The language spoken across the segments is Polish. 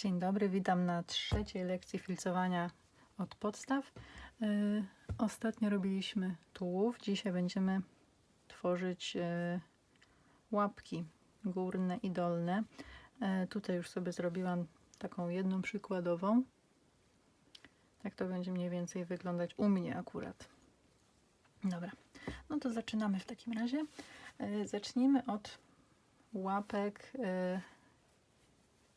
Dzień dobry, witam na trzeciej lekcji filcowania od podstaw. Yy, ostatnio robiliśmy tułów, dzisiaj będziemy tworzyć yy, łapki górne i dolne. Yy, tutaj już sobie zrobiłam taką jedną przykładową. Tak to będzie mniej więcej wyglądać u mnie akurat. Dobra, no to zaczynamy w takim razie. Zacznijmy od łapek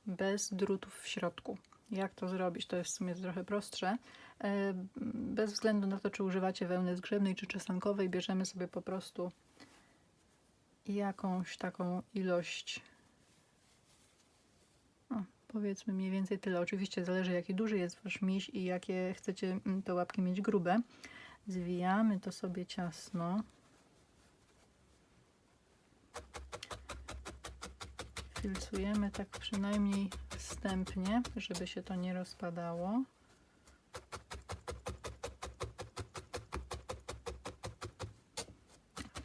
bez drutów w środku. Jak to zrobić? To jest w sumie trochę prostsze. E, Bez względu na to, czy używacie wełny zgrzebnej czy czesankowej, bierzemy sobie po prostu jakąś taką ilość. O, powiedzmy mniej więcej tyle. Oczywiście zależy, jaki duży jest wasz miś i jakie chcecie mm, te łapki mieć grube. Zwijamy to sobie ciasno. Filcujemy tak przynajmniej wstępnie, żeby się to nie rozpadało.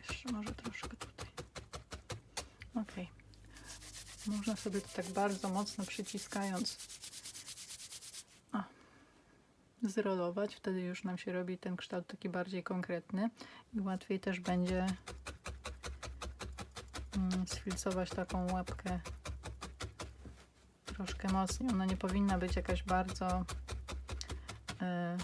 Jeszcze może troszkę tutaj. Ok. Można sobie to tak bardzo mocno przyciskając o, zrolować. Wtedy już nam się robi ten kształt taki bardziej konkretny i łatwiej też będzie sfilcować taką łapkę troszkę mocniej. Ona nie powinna być jakaś bardzo e,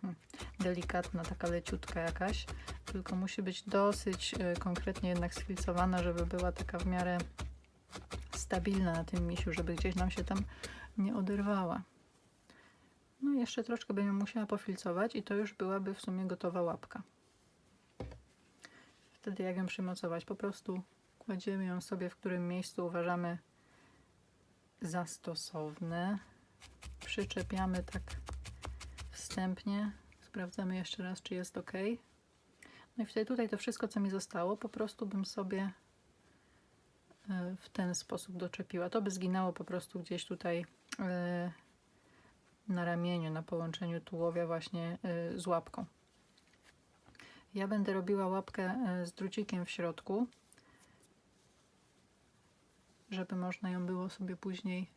hmm, delikatna, taka leciutka jakaś, tylko musi być dosyć e, konkretnie jednak sfilcowana, żeby była taka w miarę stabilna na tym misiu, żeby gdzieś nam się tam nie oderwała. No i jeszcze troszkę bym ją musiała pofilcować i to już byłaby w sumie gotowa łapka. Wtedy jak ją przymocować? Po prostu kładziemy ją sobie w którym miejscu uważamy za stosowne. Przyczepiamy tak wstępnie. Sprawdzamy jeszcze raz, czy jest ok. No i wtedy tutaj to wszystko, co mi zostało, po prostu bym sobie e, w ten sposób doczepiła. To by zginęło po prostu gdzieś tutaj e, na ramieniu, na połączeniu tułowia właśnie e, z łapką. Ja będę robiła łapkę z drucikiem w środku, żeby można ją było sobie później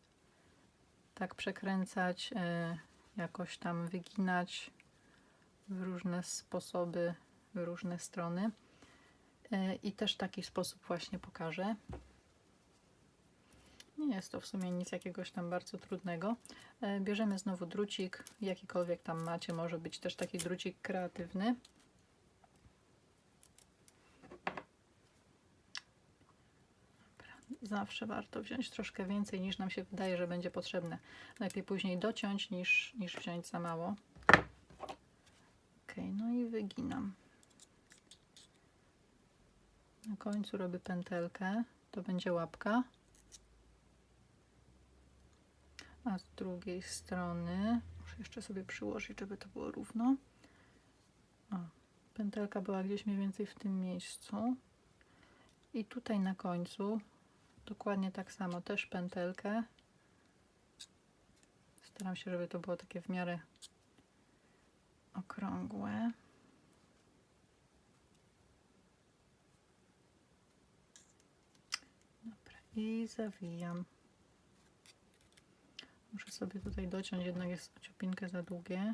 tak przekręcać, jakoś tam wyginać w różne sposoby, w różne strony. I też taki sposób właśnie pokażę. Nie jest to w sumie nic jakiegoś tam bardzo trudnego. Bierzemy znowu drucik, jakikolwiek tam macie, może być też taki drucik kreatywny. Zawsze warto wziąć troszkę więcej niż nam się wydaje, że będzie potrzebne. Lepiej później dociąć niż, niż wziąć za mało. Ok, no i wyginam. Na końcu robię pętelkę, to będzie łapka. A z drugiej strony, muszę jeszcze sobie przyłożyć, żeby to było równo. O, pętelka była gdzieś mniej więcej w tym miejscu. I tutaj na końcu Dokładnie tak samo, też pętelkę. Staram się, żeby to było takie w miarę okrągłe. Dobra, i zawijam. Muszę sobie tutaj dociąć, jednak jest ciupinkę za długie.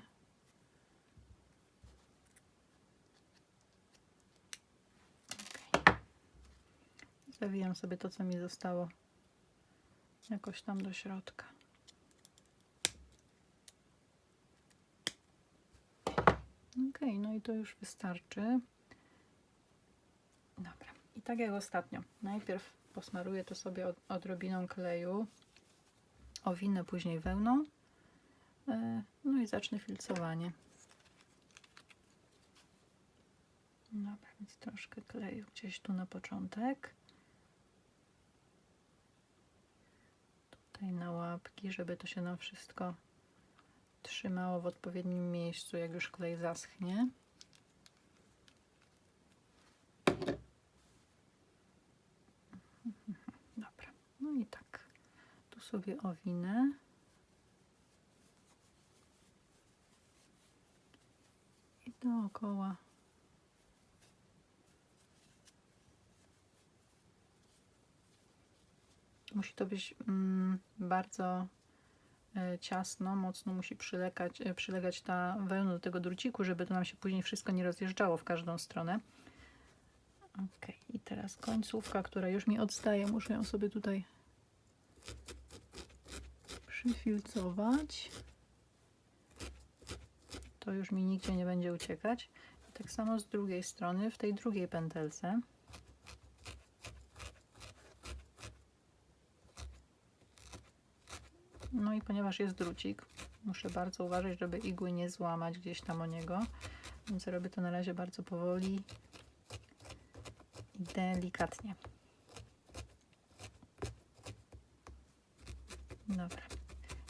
Zawijam sobie to, co mi zostało jakoś tam do środka. Ok, no i to już wystarczy. Dobra, i tak jak ostatnio. Najpierw posmaruję to sobie od, odrobiną kleju, owinę później wełną, e, no i zacznę filcowanie. Dobra, więc troszkę kleju gdzieś tu na początek. Tutaj na łapki, żeby to się nam wszystko trzymało w odpowiednim miejscu, jak już klej zaschnie. Dobra, no i tak, tu sobie owinę. I dookoła Musi to być mm, bardzo e, ciasno, mocno musi przylegać, e, przylegać ta wełna do tego druciku, żeby to nam się później wszystko nie rozjeżdżało w każdą stronę. Ok, i teraz końcówka, która już mi odstaje, muszę ją sobie tutaj przyfilcować. To już mi nigdzie nie będzie uciekać. Tak samo z drugiej strony, w tej drugiej pętelce. No i ponieważ jest drucik, muszę bardzo uważać, żeby igły nie złamać gdzieś tam o niego. Więc robię to na razie bardzo powoli i delikatnie. Dobra.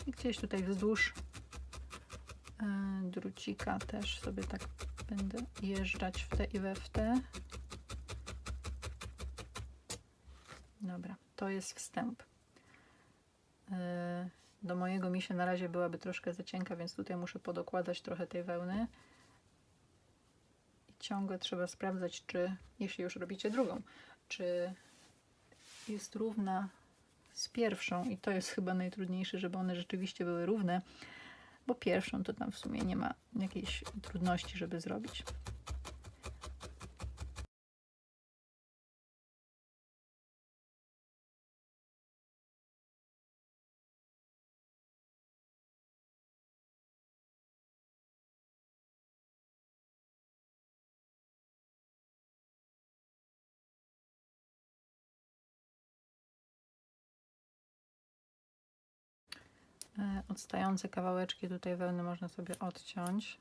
I gdzieś tutaj wzdłuż e, drucika też sobie tak będę jeżdżać w te i we w te. Dobra, to jest wstęp. E, do mojego misia na razie byłaby troszkę za cienka, więc tutaj muszę podokładać trochę tej wełny. I ciągle trzeba sprawdzać, czy, jeśli już robicie drugą, czy jest równa z pierwszą i to jest chyba najtrudniejsze, żeby one rzeczywiście były równe, bo pierwszą to tam w sumie nie ma jakiejś trudności, żeby zrobić. Odstające kawałeczki tutaj wełny można sobie odciąć,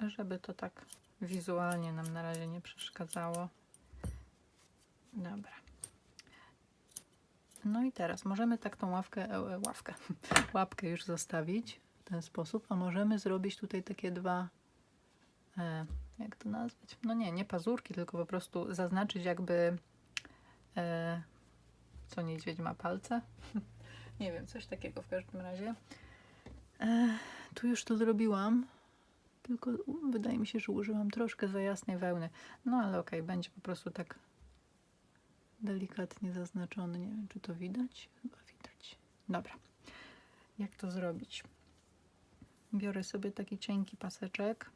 żeby to tak wizualnie nam na razie nie przeszkadzało. Dobra. No i teraz możemy tak tą ławkę, e, ławkę, łapkę już zostawić w ten sposób, a możemy zrobić tutaj takie dwa, e, jak to nazwać? No nie, nie pazurki, tylko po prostu zaznaczyć jakby, e, co niedźwiedź ma palce. Nie wiem, coś takiego w każdym razie. E, tu już to zrobiłam, tylko wydaje mi się, że użyłam troszkę za jasnej wełny. No ale okej, będzie po prostu tak delikatnie zaznaczony. Nie wiem, czy to widać? Chyba widać. Dobra. Jak to zrobić? Biorę sobie taki cienki paseczek.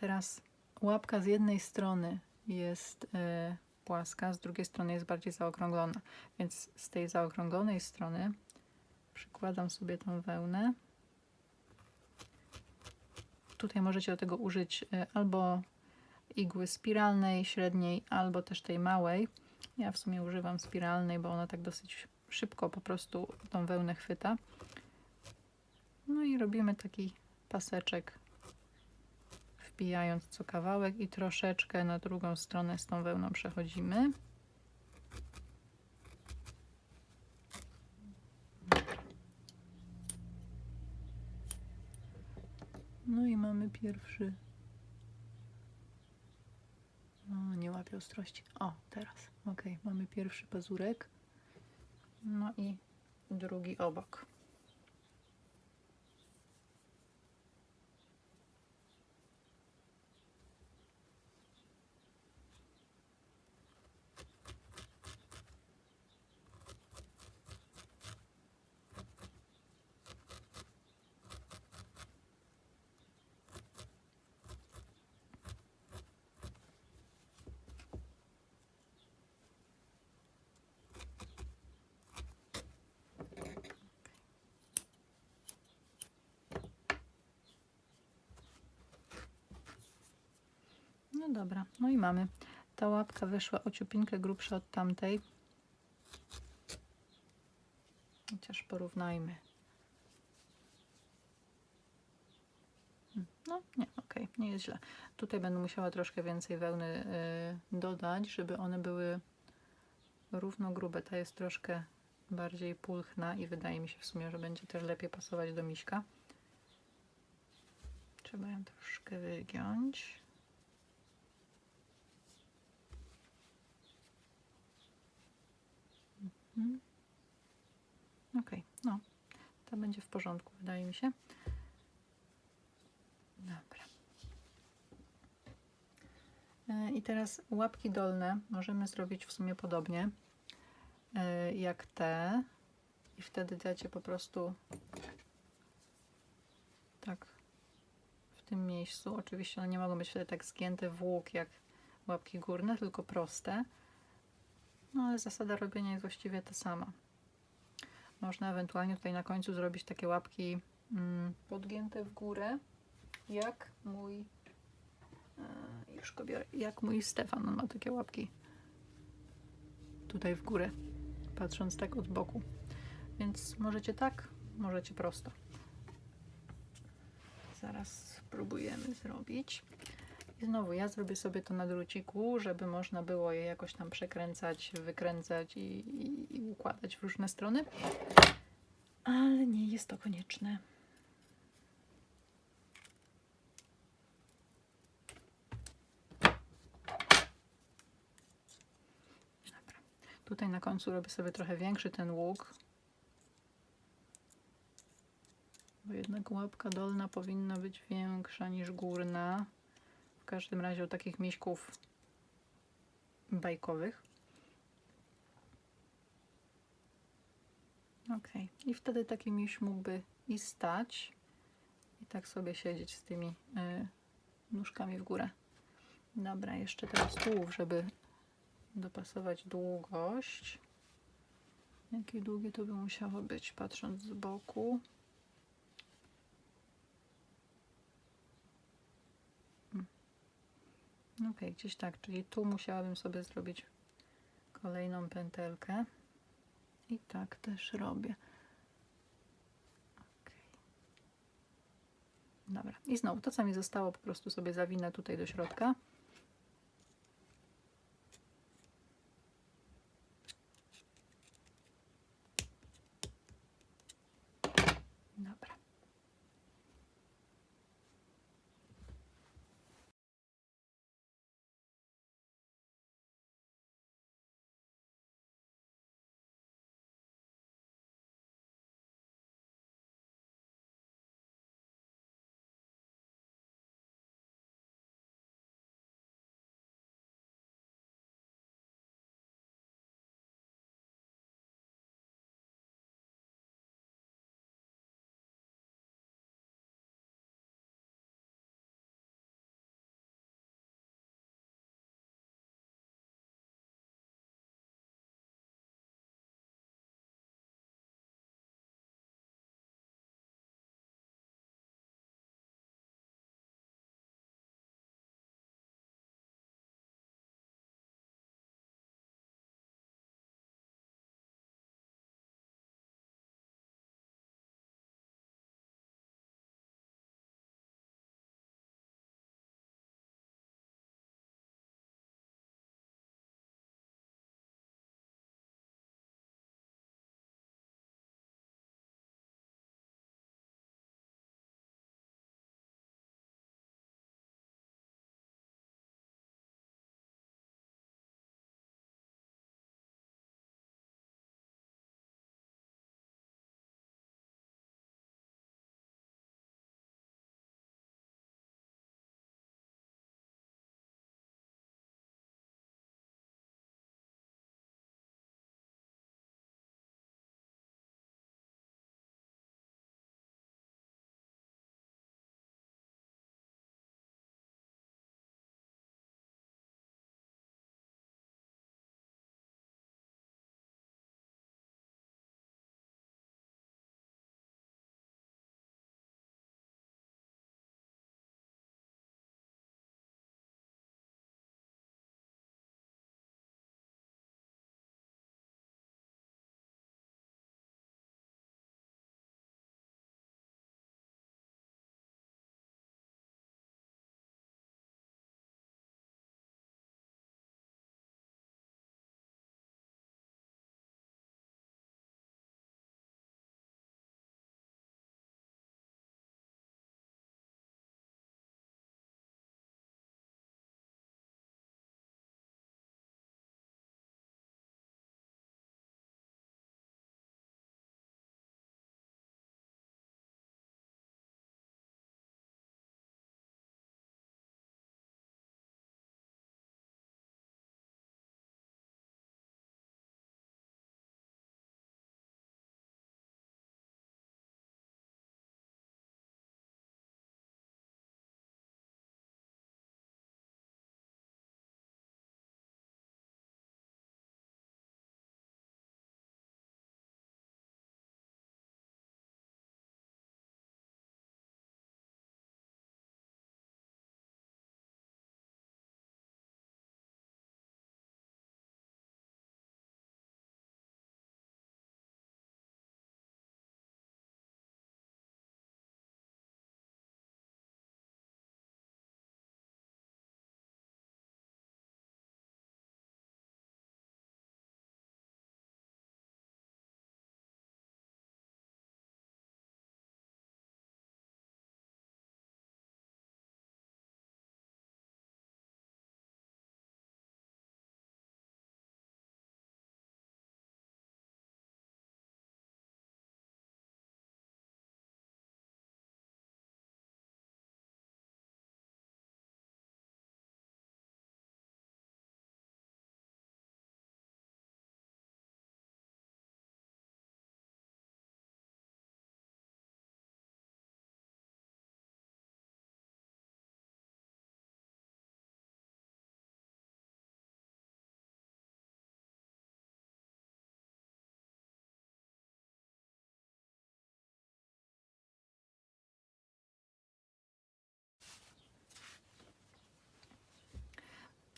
Teraz łapka z jednej strony jest e, płaska, z drugiej strony jest bardziej zaokrąglona. Więc z tej zaokrąglonej strony przykładam sobie tą wełnę. Tutaj możecie do tego użyć e, albo igły spiralnej, średniej, albo też tej małej. Ja w sumie używam spiralnej, bo ona tak dosyć szybko po prostu tą wełnę chwyta. No i robimy taki paseczek, wbijając co kawałek i troszeczkę na drugą stronę z tą wełną przechodzimy. No i mamy pierwszy. O, nie łapię ostrości. O, teraz. Ok, mamy pierwszy pazurek. No i drugi obok. No dobra, no i mamy. Ta łapka wyszła o ciupinkę grubsza od tamtej. Chociaż porównajmy. No, nie, okej, nie jest źle. Tutaj będę musiała troszkę więcej wełny y, dodać, żeby one były równo grube. Ta jest troszkę bardziej pulchna i wydaje mi się w sumie, że będzie też lepiej pasować do miśka. Trzeba ją troszkę wygiąć. Mhm. Ok, no, to będzie w porządku, wydaje mi się. Dobra. E, I teraz łapki dolne możemy zrobić w sumie podobnie e, jak te. I wtedy dacie po prostu tak w tym miejscu. Oczywiście one nie mogą być wtedy tak zgięte w łuk jak łapki górne, tylko proste. No ale zasada robienia jest właściwie ta sama. Można ewentualnie tutaj na końcu zrobić takie łapki mm, podgięte w górę, jak mój e, już go biorę, jak mój Stefan, on ma takie łapki tutaj w górę, patrząc tak od boku. Więc możecie tak, możecie prosto. Zaraz spróbujemy zrobić. I znowu ja zrobię sobie to na druciku, żeby można było je jakoś tam przekręcać, wykręcać i, i, i układać w różne strony. Ale nie jest to konieczne. Dobra. Tutaj na końcu robię sobie trochę większy ten łuk. Bo jednak łapka dolna powinna być większa niż górna. W każdym razie u takich miśków bajkowych. Ok, i wtedy taki miś mógłby i stać, i tak sobie siedzieć z tymi y, nóżkami w górę. Dobra, jeszcze teraz tułów, żeby dopasować długość. Jakie długie to by musiało być, patrząc z boku. Ok, gdzieś tak, czyli tu musiałabym sobie zrobić kolejną pętelkę. I tak też robię. Dobra, i znowu to, co mi zostało, po prostu sobie zawinę tutaj do środka.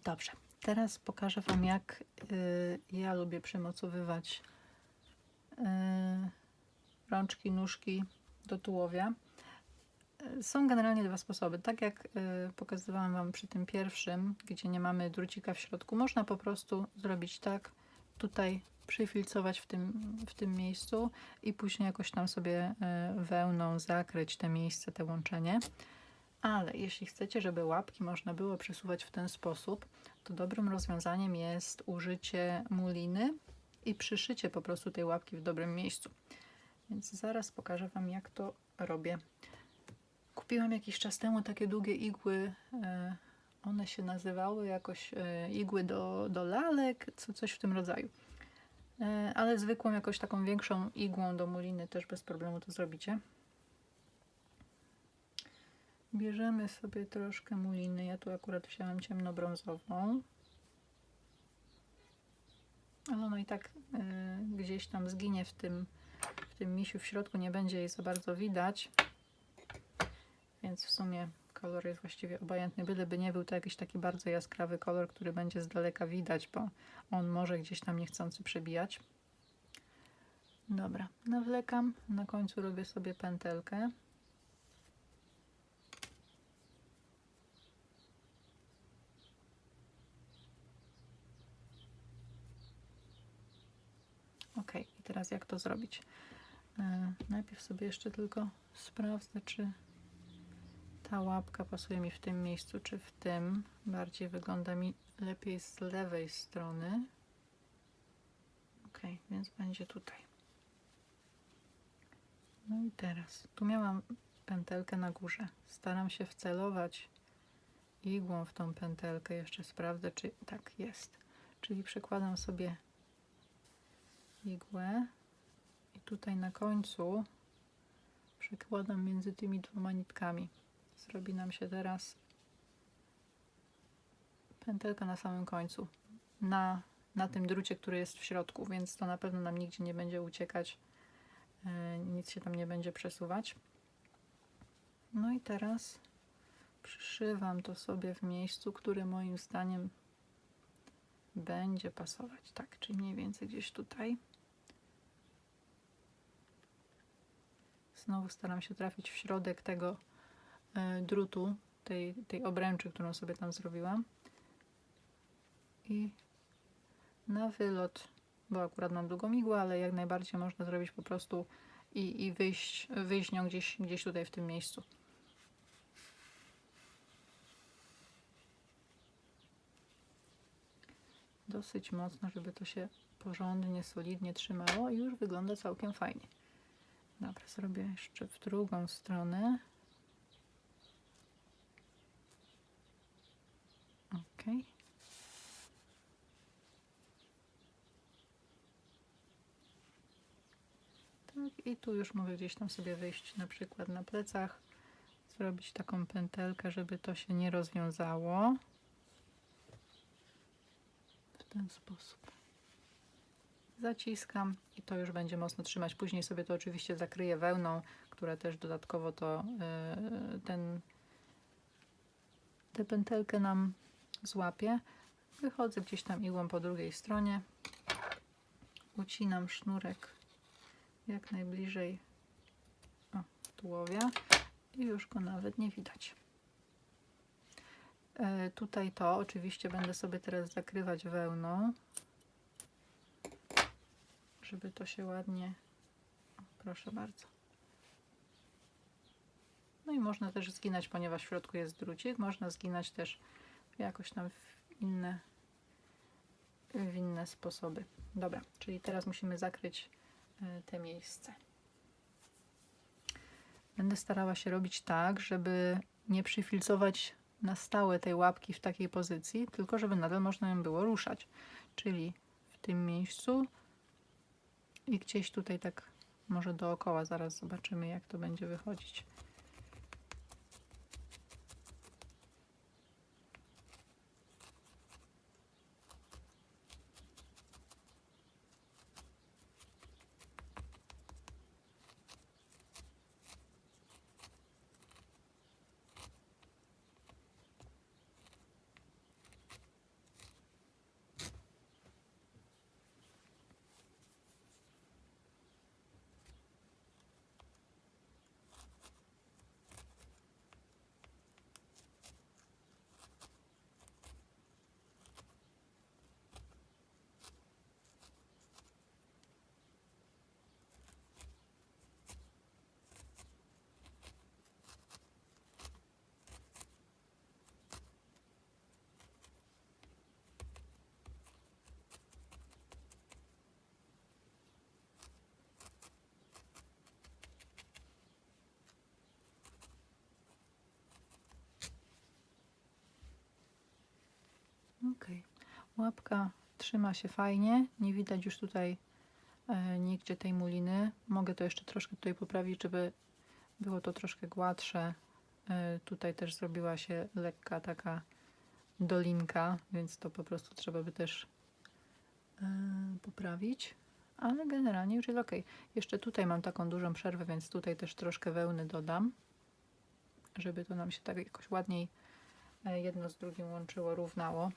Dobrze, teraz pokażę Wam, jak y, ja lubię przymocowywać y, rączki, nóżki do tułowia. Y, Są generalnie dwa sposoby. Tak jak y, pokazywałam Wam przy tym pierwszym, gdzie nie mamy drucika w środku, można po prostu zrobić tak, tutaj przyfilcować w tym, w tym miejscu i później jakoś tam sobie y, wełną zakryć te miejsce, te łączenie. Ale jeśli chcecie, żeby łapki można było przesuwać w ten sposób, to dobrym rozwiązaniem jest użycie muliny i przyszycie po prostu tej łapki w dobrym miejscu. Więc zaraz pokażę Wam, jak to robię. Kupiłam jakiś czas temu takie długie igły. e, One się nazywały jakoś e, igły do, do lalek, co, coś w tym rodzaju. E, Ale zwykłą, jakoś taką większą igłą do muliny też bez problemu to zrobicie. Bierzemy sobie troszkę muliny. Ja tu akurat wziąłem ciemnobrązową. Ale ona i tak y, gdzieś tam zginie w tym, w tym misiu w środku. Nie będzie jej za bardzo widać. Więc w sumie kolor jest właściwie obojętny. Byleby nie był to jakiś taki bardzo jaskrawy kolor, który będzie z daleka widać, bo on może gdzieś tam niechcący przebijać. Dobra, nawlekam. Na końcu robię sobie pętelkę. Ok, i teraz jak to zrobić? E, najpierw sobie jeszcze tylko sprawdzę, czy ta łapka pasuje mi w tym miejscu, czy w tym. Bardziej wygląda mi lepiej z lewej strony. Ok, więc będzie tutaj. No i teraz, tu miałam pętelkę na górze. Staram się wcelować igłą w tą pętelkę. Jeszcze sprawdzę, czy tak jest. Czyli przekładam sobie igłę i tutaj na końcu przekładam między tymi dwoma nitkami. Zrobi nam się teraz pętelka na samym końcu, na, na tym drucie, który jest w środku, więc to na pewno nam nigdzie nie będzie uciekać, e, nic się tam nie będzie przesuwać. No i teraz przyszywam to sobie w miejscu, które moim zdaniem będzie pasować. Tak, czyli mniej więcej gdzieś tutaj. Znowu staram się trafić w środek tego e, drutu, tej, tej obręczy, którą sobie tam zrobiłam. I na wylot, bo akurat mam długą igłę, ale jak najbardziej można zrobić po prostu i, i wyjść, wyjść nią gdzieś, gdzieś tutaj w tym miejscu. Dosyć mocno, żeby to się porządnie, solidnie trzymało i już wygląda całkiem fajnie. Dobra, zrobię jeszcze w drugą stronę. Ok. Tak, i tu już mogę gdzieś tam sobie wyjść na przykład na plecach, zrobić taką pętelkę, żeby to się nie rozwiązało. W ten sposób zaciskam i to już będzie mocno trzymać. Później sobie to oczywiście zakryję wełną, która też dodatkowo to yy, ten tę pętelkę nam złapie. Wychodzę gdzieś tam igłą po drugiej stronie. Ucinam sznurek jak najbliżej o, tułowia i już go nawet nie widać. Yy, tutaj to oczywiście będę sobie teraz zakrywać wełną żeby to się ładnie. Proszę bardzo. No i można też zginać, ponieważ w środku jest drucik. Można zginać też jakoś tam w inne, w inne sposoby. Dobra, czyli teraz musimy zakryć y, te miejsce. Będę starała się robić tak, żeby nie przyfilcować na stałe tej łapki w takiej pozycji, tylko żeby nadal można ją było ruszać. Czyli w tym miejscu i gdzieś tutaj tak może dookoła zaraz zobaczymy jak to będzie wychodzić. Łapka trzyma się fajnie. Nie widać już tutaj e, nigdzie tej muliny. Mogę to jeszcze troszkę tutaj poprawić, żeby było to troszkę gładsze. E, tutaj też zrobiła się lekka taka dolinka, więc to po prostu trzeba by też e, poprawić. Ale generalnie już jest ok. Jeszcze tutaj mam taką dużą przerwę, więc tutaj też troszkę wełny dodam, żeby to nam się tak jakoś ładniej e, jedno z drugim łączyło, równało.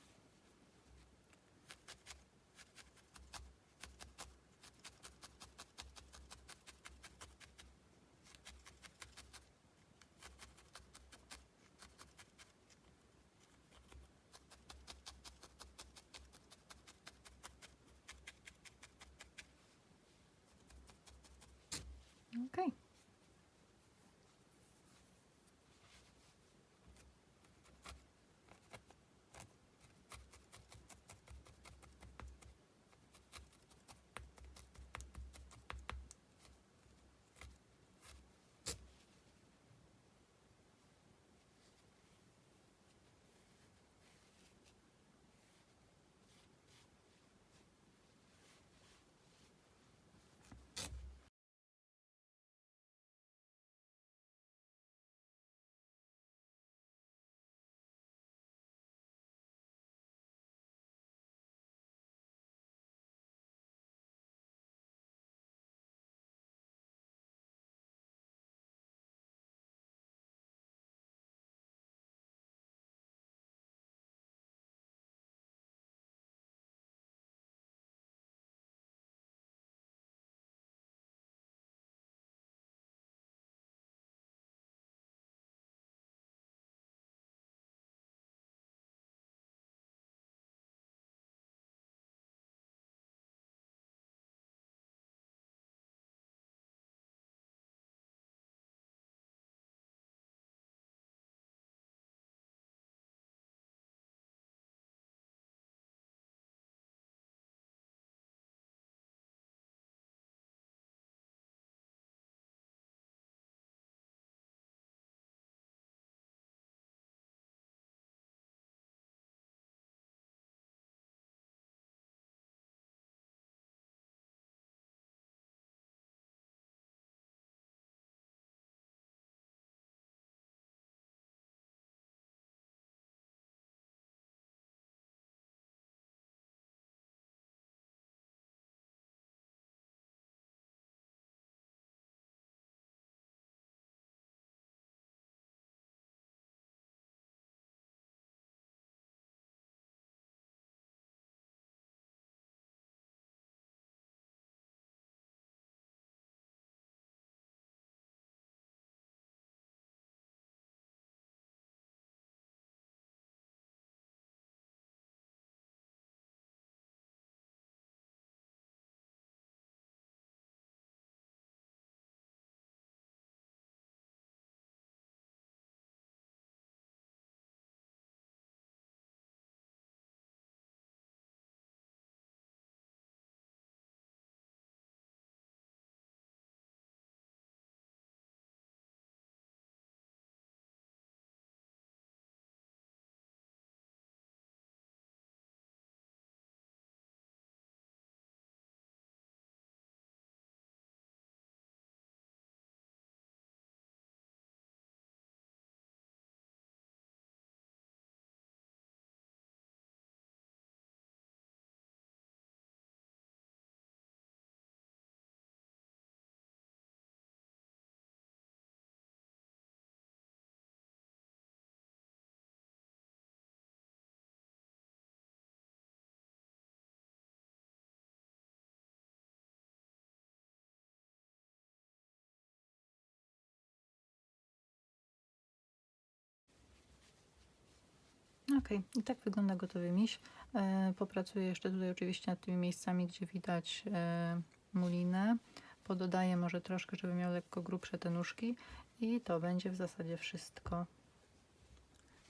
Ok, i tak wygląda gotowy miś. E, popracuję jeszcze tutaj oczywiście nad tymi miejscami, gdzie widać e, mulinę. Pododaję może troszkę, żeby miał lekko grubsze te nóżki i to będzie w zasadzie wszystko.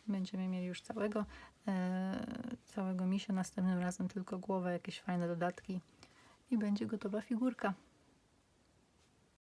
Będziemy mieli już całego, e, całego misia, następnym razem tylko głowę, jakieś fajne dodatki i będzie gotowa figurka.